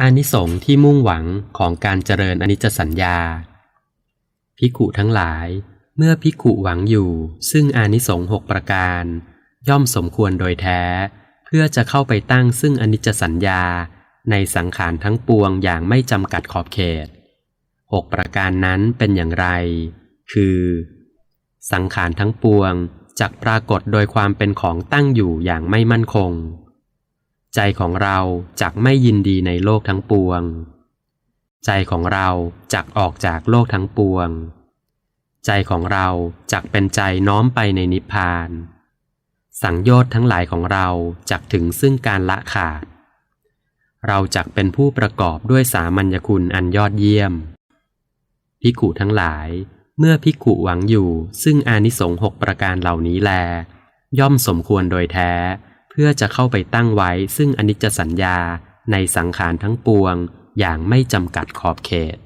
อานิสงส์ที่มุ่งหวังของการเจริญอนิจจสัญญาภิกุทั้งหลาย เมื่อภิกุหวังอยู่ ซึ่งอานิสงส์หกประการ ย่อมสมควรโดยแท้ เพื่อจะเข้าไปตั้งซึ่งอนิจจสัญญา ในสังขารทั้งปวงอย่างไม่จำกัดขอบเขตหกประการนั้นเป็นอย่างไร คือ สังขารทั้งปวงจักปรากฏโดยความเป็นของตั้งอยู่อย่างไม่มั่นคง ใจของเราจักไม่ยินดีในโลกทั้งปวง ใจของเราจักออกจากโลกทั้งปวง ใจของเราจักเป็นใจน้อมไปในนิพพาน สังโยชน์ทั้งหลายของเราจักถึงซึ่งการละขาด เราจักเป็นผู้ประกอบด้วยสามัญญคุณอันยอดเยี่ยมภิกุทั้งหลาย เมื่อภิกุหวังอยู่ซึ่งอานิสงส์หกประการเหล่านี้แล ย่อมสมควรโดยแท้ เพื่อจะเข้าไปตั้งไว้ซึ่งอนิจจสัญญาในสังขารทั้งปวงอย่างไม่จำกัดขอบเขต